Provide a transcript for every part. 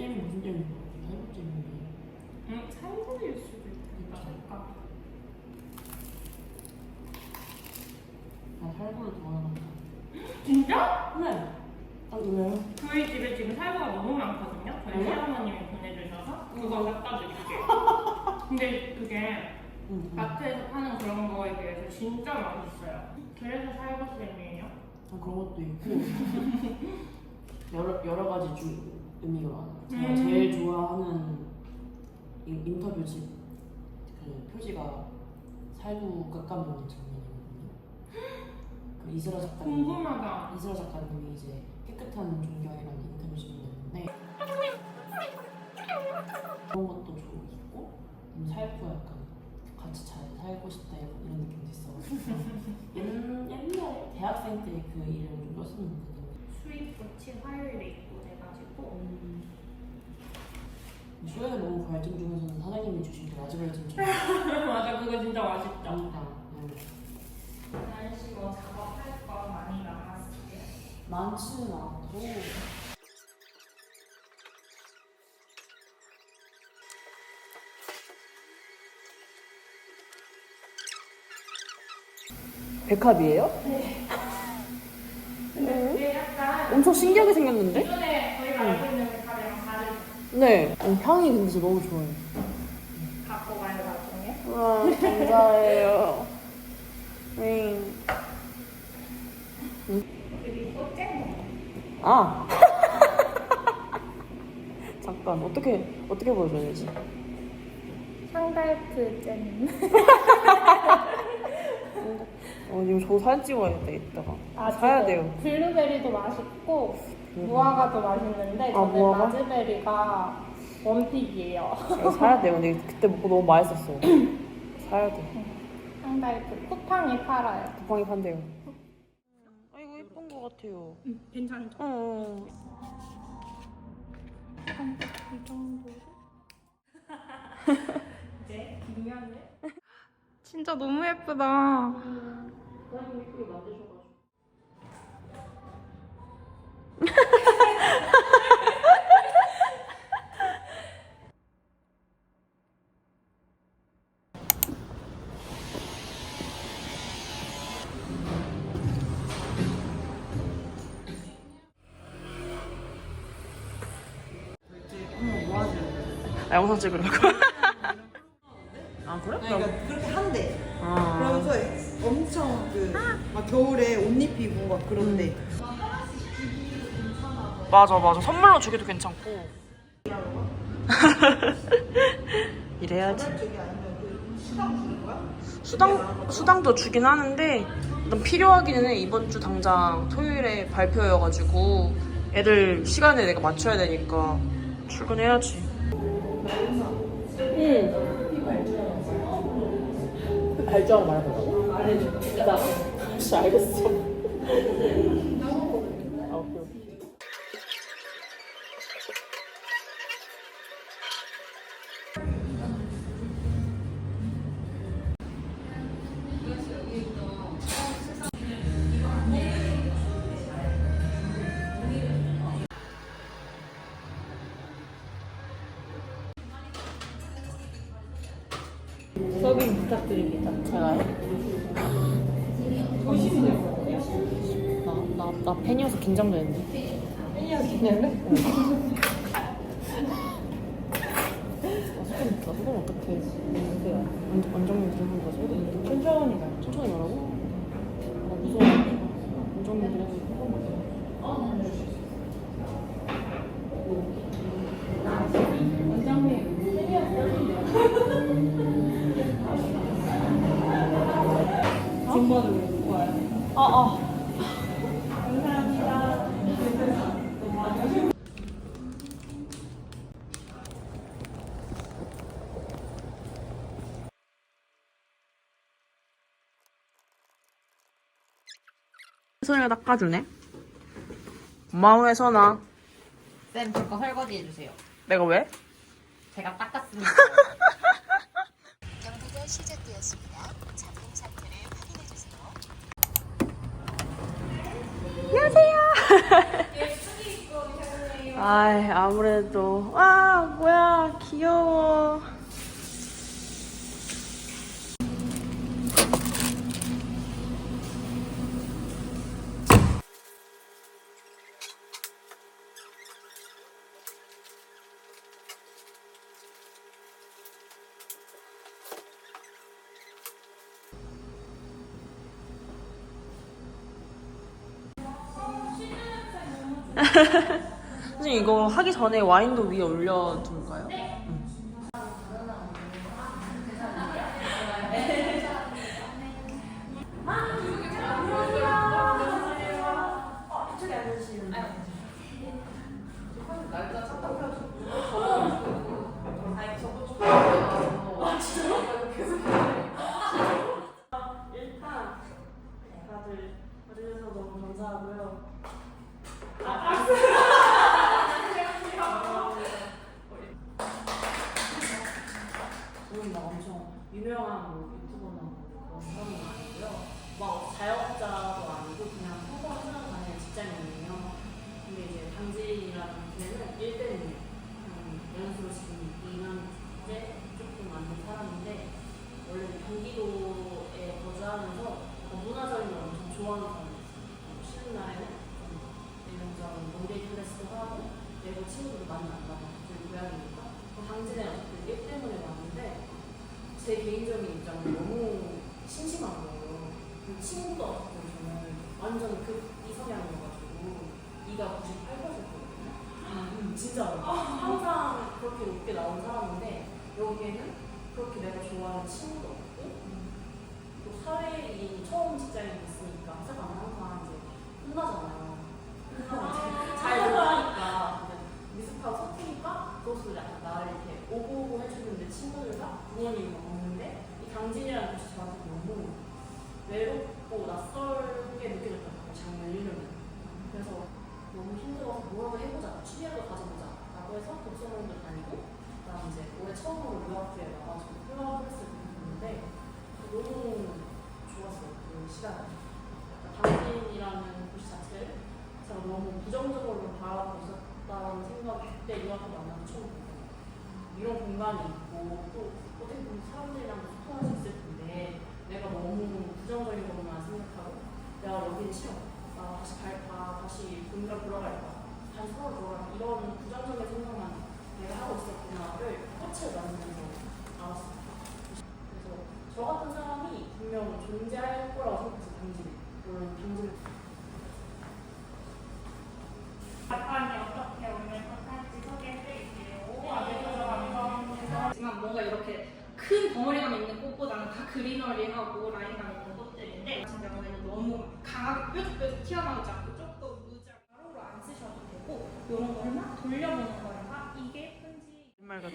맛있긴 한데 이 잼이 무슨 잼인지 모르겠어. 살구 잼인데. 응, 살구일 수도 있겠다. 색깔. 나 살구를 좋아하는데. 진짜? 네. 아 왜요? 저희 집에 지금 살구가 너무 많거든요. 저희 응? 시어머님이 보내주셔서 그거 갖다 드릴게요. 근데 그게 응. 응. 마트에서 파는 그런 거에 비해서 진짜 맛있어요. 그래서 살구잼이에요. 아, 그런 것도 있고 여러 여러 가지 주, 의미가 많아요. 제가 음. 제일 좋아하는 이- 인터뷰 집 그 표지가 살구 깎아먹는 장면이거든요. 그 이슬아 작가님 궁금하다. 이슬아 작가님이 이제 깨끗한 존경이라는 인터뷰 집을 냈는데 그런 것도 좋고 있고 음, 살구 약간 같이 잘 살고 싶다 이런 이런 느낌도 있어가지고 옛, 옛날에 대학생 때 그 이름 좀 썼었는데 스윗버치 화요일에 돼가지고 쇼에 너무 갈증 중에서는 사장님이 주신 그 라즈베리 찜 맞아 그거 진짜 맛있다. 짱이다 네. 날씨 뭐 작업할 거 많이 남았을게요. 많지는 않고 백합이에요? 이게 약간 엄청 신기하게 생겼는데? 기존에 네. 어, 향이 근데 진짜 너무 좋아요. 갖고 가요 나중에. 와, 감사해요. 그리고 잼. 아. 잠깐 어떻게 어떻게 보여줘야 되지? 상달트 잼. 어 이거 저 사진 찍어야 돼 이따가. 아, 사야 돼요. 블루베리도 맛있고 무화과도 맛있는데 아, 저는 무화과? 라즈베리가 원픽이에요. 이거 사야 돼요. 근데 그때 먹고 너무 맛있었어요. 사야 돼. 상달트 쿠팡에 팔아요. 쿠팡이 판대요. 아 이거 예쁜 거 같아요. 괜찮죠? 어. 이 정도. 이제 뒷면을. 진짜 너무 예쁘다. 사장님 예쁘게 만드셔 아, 영상 찍으려고. 아 그래? 그러니까 그렇게 한대. 아. 그러면서 엄청 그 막 겨울에 옷 입히고 막 그런데. 맞아 맞아. 선물로 주기도 괜찮고. 이래야지. 수당 수당도 주긴 하는데 일단 필요하기는 해. 이번 주 당장 토요일에 발표여가지고 애들 시간에 내가 맞춰야 되니까 출근해야지. 응. 발주하고 말해보라고? 말해줄게 나 알았어 알겠어 서빙 부탁드립니다. 제가요? 나, 나, 나 팬이어서 긴장되는데. 팬이었겠는데? 아, 소금, 나 소금 어떡해. 완- 원장님 들으면 나 소금. 천천히 가. 천천히 말하고? 감사합니다. 소리가 닦아주네. 고마워해, 선아. 쌤, 저거 설거지 해주세요. 내가 왜? 제가 닦았습니다. 경기가 시작되었습니다. 잡음 상태를 확인해 주세요. 아이 아무래도 아 뭐야 귀여워. 선생님 이거 하기 전에 와인도 위에 올려둘까요? 일 많이 만나고 저희 고향이니까 그 강진에 어쨌든 일 때문에 왔는데 제 개인적인 입장은 너무 심심한 거예요. 그 친구도 없고 저는 완전 그 이성향이어가지고 이가 98%거든요. 음, 진짜로. 항상 그렇게 높게 나온 사람인데 여기에는 그렇게 내가 좋아하는 친구도 없고 또 사회인이 처음 직장에 있으니까 회사 가면 항상 이제 혼나잖아요. 혼나고 이제 잘 미숙하고 그것을 약간 나를 이렇게 오고오고 해주는데 친구들과 부모님이 없는데 이 강진이라는 곳이 저한테 너무 외롭고 낯설게 거예요. 작년 1년은. 그래서 너무 힘들어서 뭐라도 해보자. 취미라도 가져보자. 라고 해서 독서모임도 다니고 그다음 이제 올해 처음으로 유학부에 나가지고 플라워스를 했는데 너무 좋았어요. 그 시간. 당신이라는 곳 자체를 제가 너무 부정적으로 바라보고 있었다는 유학부 만나서 처음. 이런 공간이 있고 또 어떻게 보면 사람들이랑 소통할 수 있을 텐데 내가 너무 부정적인 것만 생각하고 내가 여기는 싫어. 나 다시 갈까? 다시 본가 돌아갈까? 다시 서울 돌아갈까? 이런 부정적인 생각만 내가 하고 있었구나를 꽃을 만들면서 알았어요. 그래서 저 같은 사람이 분명 존재할 거라고 생각해서 당진에 물론 당진을 작가님 어떻게 오늘 컨텐츠 소개해드릴게요. 아주셔서 감사합니다. 하지만 뭔가 이렇게 큰 덩어리감 있는 꽃보다는 다 그리너리 하고 라인감 있는 꽃들인데 같은 경우에는 너무 강하게 뾰족뾰족 튀어나오지 않고 조금 무자 가로로 안 쓰셔도 되고 이런 거만 돌려보는 거예요. 아, 이게 예쁜지 정말 같아.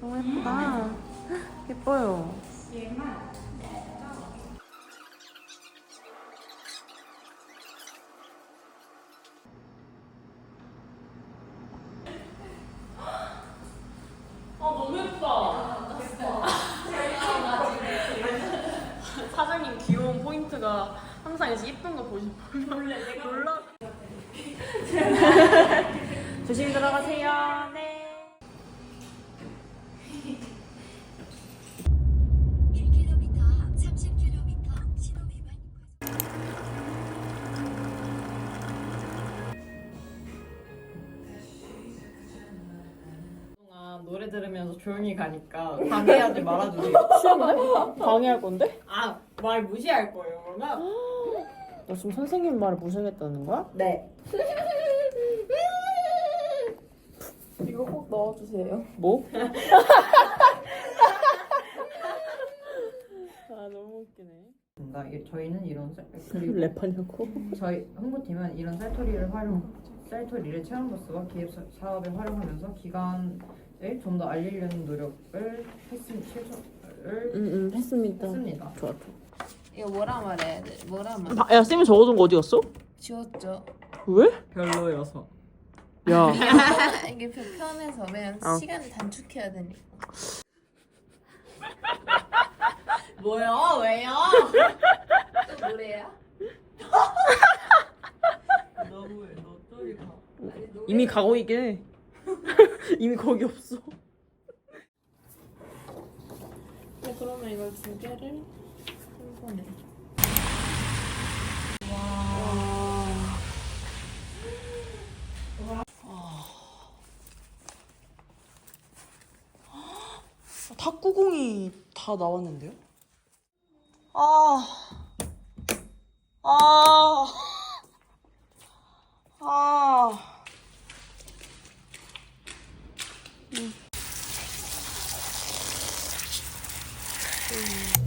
너무 예쁘다. 예뻐요. 얘만 아 너무 예쁘다. 사장님 귀여운 포인트가 항상 이제 예쁜 거 보시 몰래 내가 몰라. 조심히 들어가세요. 네. 1km 앞 30km 신호 위반 동안 노래 들으면서 조용히 가니까 방해하지 말아주세요. 방해할 건데? 아, 말 무시할 거예요, 그러면? 너 지금 선생님 말을 무시하겠다는 거야? 네. 이거 꼭 넣어주세요. 뭐? 아 너무 웃기네. 뭔가 이- 저희는 이런 쌀, 그리고 랩하냐고? 저희 홍보팀은 이런 쌀토리를 활용, 쌀토리를 체험버스와 기획 사- 사업에 활용하면서 기간을 좀 더 알리려는 노력을 했습니다. 실천을 응응 했습니다. 했습니다. 좋아 좋아. 이거 뭐라 말해야 돼? 뭐라 말? 야 쌤이 적어둔 거 어디 갔어? 지웠죠. 왜? 별로여서. 야 이게 편해서 그냥 어. 시간을 단축해야 되니까. 뭐요? 왜요? 또 노래야? 너무해. 너 저리 가. 이미 가고 있긴 이미 거기 없어. 네, 그러면 이걸 두 개를 손에. 와. 와. 탁구공이 다 나왔는데요? 아. 아. 아. 음. 음.